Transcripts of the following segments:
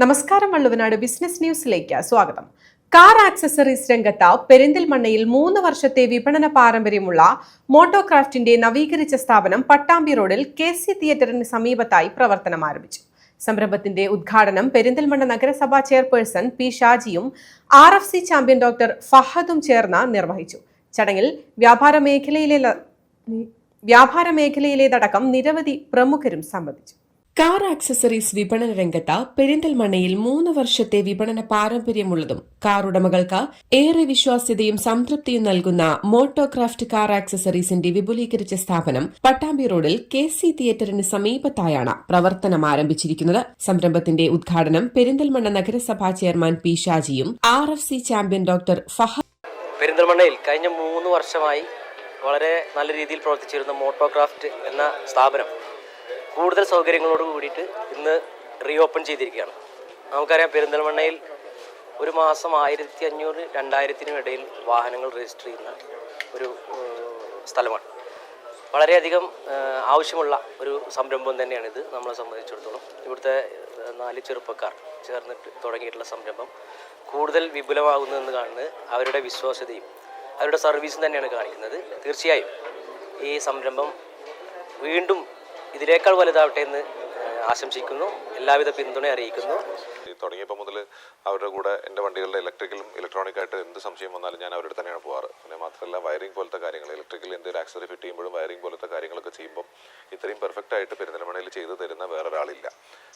നമസ്കാരം വള്ളുവനാട് ബിസിനസ് ന്യൂസിലേക്ക് സ്വാഗതം. കാർ ആക്സസറീസ് രംഗത്ത് പെരിന്തൽമണ്ണയിൽ മൂന്ന് വർഷത്തെ വിപണന പാരമ്പര്യമുള്ള മോട്ടോക്രാഫ്റ്റിന്റെ നവീകരിച്ച സ്ഥാപനം പട്ടാമ്പി റോഡിൽ കെ സി തിയേറ്ററിന് സമീപത്തായി പ്രവർത്തനം ആരംഭിച്ചു. സംരംഭത്തിന്റെ ഉദ്ഘാടനം പെരിന്തൽമണ്ണ നഗരസഭാ chairperson P ഷാജിയും R F C champion doctor ഫഹദും ചേർന്ന് നിർവഹിച്ചു. ചടങ്ങിൽ വ്യാപാര മേഖലയിലെ വ്യാപാര മേഖലയിലേതടക്കം നിരവധി പ്രമുഖരും സംബന്ധിച്ചു. കാർ ആക്സസറീസ് വിപണന രംഗത്ത് പെരിന്തൽമണ്ണയിൽ മൂന്ന് വർഷത്തെ വിപണന പാരമ്പര്യമുള്ളതും കാർ ഉടമകൾക്ക് ഏറെ വിശ്വാസ്യതയും സംതൃപ്തിയും നൽകുന്ന മോട്ടോക്രാഫ്റ്റ് കാർ ആക്സസറീസിന്റെ വിപുലീകരിച്ച സ്ഥാപനം പട്ടാമ്പി റോഡിൽ കെ സി തിയേറ്ററിന് സമീപത്തായാണ് പ്രവർത്തനം ആരംഭിച്ചിരിക്കുന്നത്. സംരംഭത്തിന്റെ ഉദ്ഘാടനം പെരിന്തൽമണ്ണ നഗരസഭാ chairman P ഷാജിയും R F C champion doctor ഫഹ പെരിന്തൽമണ്ണയിൽ കഴിഞ്ഞ മൂന്ന് വർഷമായി വളരെ നല്ല രീതിയിൽ പ്രവർത്തിച്ചിരുന്ന മോട്ടോക്രാഫ്റ്റ് എന്ന സ്ഥാപനം കൂടുതൽ സൗകര്യങ്ങളോട് കൂടിയിട്ട് ഇന്ന് റീഓപ്പൺ ചെയ്തിരിക്കുകയാണ്. നമുക്കറിയാം പെരിന്തൽമണ്ണയിൽ ഒരു മാസം ആയിരത്തി അഞ്ഞൂറ് രണ്ടായിരത്തിനും ഇടയിൽ വാഹനങ്ങൾ രജിസ്റ്റർ ചെയ്യുന്ന ഒരു സ്ഥലമാണ്. വളരെയധികം ആവശ്യമുള്ള ഒരു സംരംഭം തന്നെയാണിത് നമ്മളെ സംബന്ധിച്ചിടത്തോളം. ഇവിടുത്തെ നാല് ചെറുപ്പക്കാർ ചേർന്നിട്ട് തുടങ്ങിയിട്ടുള്ള സംരംഭം കൂടുതൽ വിപുലമാകുന്നതെന്ന് കാണുന്നത് അവരുടെ വിശ്വാസ്യതയും അവരുടെ സർവീസും തന്നെയാണ് കാണിക്കുന്നത്. തീർച്ചയായും ഈ സംരംഭം വീണ്ടും ഇതിനേക്കാൾ വലുതാവട്ടെ എന്ന് ആശംസിക്കുന്നു. എല്ലാവിധ പിന്തുണ അറിയിക്കുന്നു. തുടങ്ങിയപ്പോൾ മുതൽ അവരുടെ കൂടെ എന്റെ വണ്ടികളുടെ ഇലക്ട്രിക്കലും ഇലക്ട്രോണിക് ആയിട്ട് എന്ത് സംശയം വന്നാലും ഞാൻ അവരുടെ തന്നെയാണ് പോകാറ് പിന്നെ മാത്രമല്ല വയറിംഗ് പോലത്തെ കാര്യങ്ങൾ ഇലക്ട്രിക്കൽ എന്തെങ്കിലും ആക്സറി ഫിറ്റ് ചെയ്യുമ്പോഴും വയറിംഗ് പോലത്തെ കാര്യങ്ങളൊക്കെ ചെയ്യുമ്പോൾ ഇത്രയും പെർഫെക്റ്റ് ആയിട്ട് പെരിന്തൽമണ്ണയിൽ ചെയ്തു തരുന്ന വേറെ ഒരാളില്ല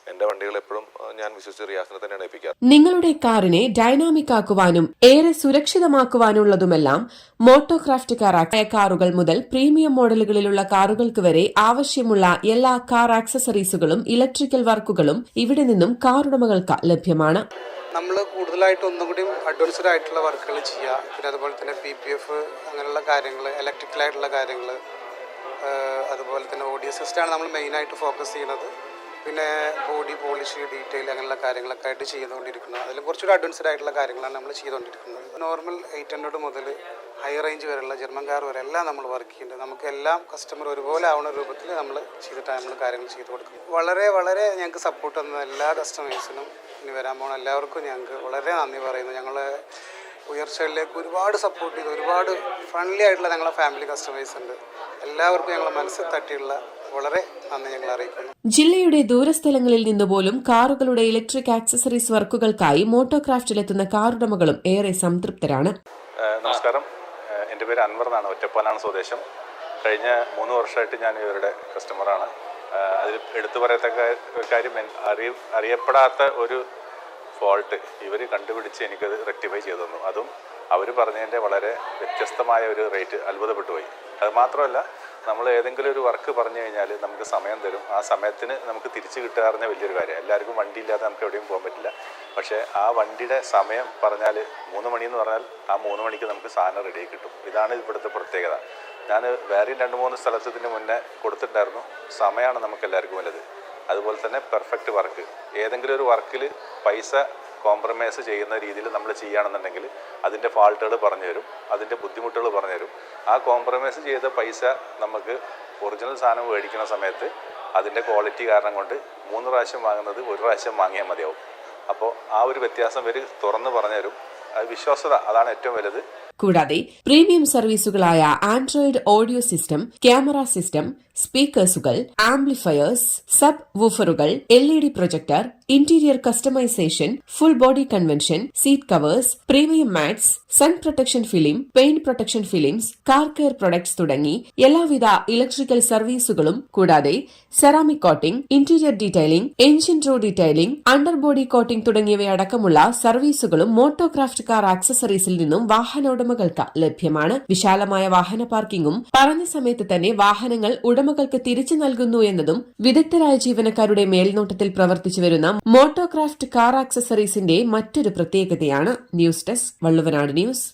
എന്റെ വണ്ടികൾ എപ്പോഴും ഞാൻ വിശ്വസിച്ച് റിയാസിനെ തന്നെയാണ് ഏൽപ്പിക്കാറ്. നിങ്ങളുടെ കാറിനെ ഡൈനാമിക് ആക്കുവാനും ഏറെ സുരക്ഷിതമാക്കുവാനുള്ളതുമെല്ലാം മോട്ടോക്രാഫ്റ്റ് കാർ കാറുകൾ മുതൽ പ്രീമിയം മോഡലുകളിലുള്ള കാറുകൾക്ക് വരെ ആവശ്യമുള്ള എല്ലാ കാർ ആക്സസറീസുകളും ഇലക്ട്രിക്കൽ വർക്കുകളും ഇവിടെ നിന്നും കാറുടമകൾക്ക് ലഭ്യമാണ്. നമ്മൾ കൂടുതലായിട്ട് ഒന്നും കൂടി അഡ്വാൻസ്ഡ് ആയിട്ടുള്ള വർക്കുകൾ ചെയ്യുക പിന്നെ അതുപോലെ തന്നെ പി പി എഫ് അങ്ങനെയുള്ള കാര്യങ്ങൾ ഇലക്ട്രിക്കലായിട്ടുള്ള കാര്യങ്ങൾ അതുപോലെ തന്നെ ഓഡിയോ സിസ്റ്റമാണ് നമ്മൾ മെയിനായിട്ട് ഫോക്കസ് ചെയ്യുന്നത് പിന്നെ ബോഡി പോളിഷ് ഡീറ്റെയിൽ അങ്ങനെയുള്ള കാര്യങ്ങളൊക്കെ ആയിട്ട് ചെയ്തുകൊണ്ടിരിക്കുന്നത് അതിൽ കുറച്ചുകൂടി അഡ്വാൻസ്ഡ് ആയിട്ടുള്ള കാര്യങ്ങളാണ് നമ്മൾ ചെയ്തുകൊണ്ടിരിക്കുന്നത്. നോർമൽ എയ്റ്റ് ഹൺഡ്രഡ് മുതൽ ഹൈ റേഞ്ച് വരെയുള്ള ജർമ്മൻ കാർ വരെ എല്ലാം നമ്മൾ വർക്ക് ചെയ്യുന്നുണ്ട്. നമുക്ക് എല്ലാം കസ്റ്റമർ ഒരുപോലെ ആവുന്ന രൂപത്തിൽ നമ്മൾ ചെയ്തിട്ടാണ് നമ്മൾ കാര്യങ്ങൾ ചെയ്തു കൊടുക്കുന്നത്. വളരെ വളരെ ഞങ്ങൾക്ക് സപ്പോർട്ട് തന്ന എല്ലാ കസ്റ്റമേഴ്സിനും ഇനി വരാൻ പോകുന്ന എല്ലാവർക്കും ഞങ്ങൾക്ക് വളരെ നന്ദി പറയുന്നു. ഞങ്ങൾ ഉയർച്ചകളിലേക്ക് ഒരുപാട് സപ്പോർട്ട് ചെയ്ത് ഒരുപാട് ഫ്രണ്ട്ലി ആയിട്ടുള്ള ഞങ്ങളുടെ ഫാമിലി കസ്റ്റമേഴ്സ് ഉണ്ട്. എല്ലാവർക്കും ഞങ്ങളെ മനസ്സിൽ തട്ടിയുള്ള വളരെ നന്ദി ഞങ്ങൾ അറിയിക്കുന്നു. ജില്ലയുടെ ദൂരസ്ഥലങ്ങളിൽ നിന്നുപോലും കാറുകളുടെ ഇലക്ട്രിക് ആക്സസറീസ് വർക്കുകൾക്കായി മോട്ടോക്രാഫ്റ്റിലെത്തുന്ന കാറുടമകളും ഏറെ സംതൃപ്തരാണ്. നമസ്കാരം. എന്റെ പേര് അൻവർ എന്നാണ്. ഒറ്റപ്പാലാണ് സ്വദേശം. കഴിഞ്ഞ മൂന്ന് വർഷമായിട്ട് ഞാൻ ഇവരുടെ കസ്റ്റമറാണ് അതിൽ എടുത്തു പറയത്തക്ക കാര്യം അറിയ അറിയപ്പെടാത്ത ഒരു ഫോൾട്ട് ഇവർ കണ്ടുപിടിച്ച് എനിക്കത് റെക്ടിഫൈ ചെയ്തു തന്നു. അതും അവർ പറഞ്ഞതിന്റെ വളരെ വ്യത്യസ്തമായ ഒരു റേറ്റ് അത്ഭുതപ്പെട്ടു പോയി അത് മാത്രമല്ല നമ്മൾ ഏതെങ്കിലും ഒരു വർക്ക് പറഞ്ഞു കഴിഞ്ഞാൽ നമുക്ക് സമയം തരും. ആ സമയത്തിന് നമുക്ക് തിരിച്ചു കിട്ടാറുന്ന വലിയൊരു കാര്യം. എല്ലാവർക്കും വണ്ടി ഇല്ലാതെ നമുക്ക് എവിടെയും പോകാൻ പറ്റില്ല. പക്ഷേ ആ വണ്ടിയുടെ സമയം പറഞ്ഞാൽ മൂന്ന് മണി എന്ന് പറഞ്ഞാൽ ആ മൂന്ന് മണിക്ക് നമുക്ക് സാധനം റെഡി കിട്ടും. ഇതാണ് ഇവിടുത്തെ പ്രത്യേകത. ഞാൻ വേറെയും രണ്ട് മൂന്ന് സ്ഥലത്തിന് മുന്നേ കൊടുത്തിട്ടുണ്ടായിരുന്നു. സമയമാണ് നമുക്ക് എല്ലാവർക്കും വലുത് അതുപോലെ തന്നെ പെർഫെക്റ്റ് വർക്ക് ഏതെങ്കിലും ഒരു വർക്കിൽ പൈസ കോംപ്രമൈസ് ചെയ്യുന്ന രീതിയിൽ നമ്മൾ ചെയ്യുകയാണെന്നുണ്ടെങ്കിൽ അതിന്റെ ഫാൾട്ടുകൾ പറഞ്ഞു തരും അതിന്റെ ബുദ്ധിമുട്ടുകൾ പറഞ്ഞു തരും. ആ കോംപ്രമൈസ് ചെയ്ത പൈസ നമുക്ക് ഒറിജിനൽ സാധനം മേടിക്കുന്ന സമയത്ത് അതിന്റെ ക്വാളിറ്റി കാരണം കൊണ്ട് മൂന്ന് പ്രാവശ്യം വാങ്ങുന്നത് ഒരു പ്രാവശ്യം വാങ്ങിയാൽ മതിയാവും. അപ്പോൾ ആ ഒരു വ്യത്യാസം ഇവർ തുറന്ന് പറഞ്ഞു തരും. അത് വിശ്വാസത അതാണ് ഏറ്റവും വലുത്. കൂടാതെ premium സർവീസുകളായ Android audio system camera system സ്പീക്കേഴ്സുകൾ amplifiers sub വൂഫറുകൾ L E D projector interior customisation full body convention seat covers premium mats sun protection film paint protection films car care products തുടങ്ങി എല്ലാവിധ ഇലക്ട്രിക്കൽ സർവീസുകളും കൂടാതെ ceramic coating interior detailing engine raw detailing under body coating തുടങ്ങിയവയടക്കമുള്ള സർവീസുകളും Motocraft car ആക്സസറീസിൽ നിന്നും വാഹനോടമകൾക്ക് ലഭ്യമാണ്. വിശാലമായ വാഹന പാർക്കിംഗും പറഞ്ഞ സമയത്ത് തന്നെ വാഹനങ്ങൾ ഉടമകൾക്ക് തിരിച്ചു നൽകുന്നു എന്നതും വിദഗ്ധരായ ജീവനക്കാരുടെ മേൽനോട്ടത്തിൽ പ്രവർത്തിച്ചു വരുന്ന മോട്ടോക്രാഫ്റ്റ് കാർ ആക്സസറീസിന്റെ മറ്റൊരു പ്രത്യേകതയാണ്. News desk Valluvanad news.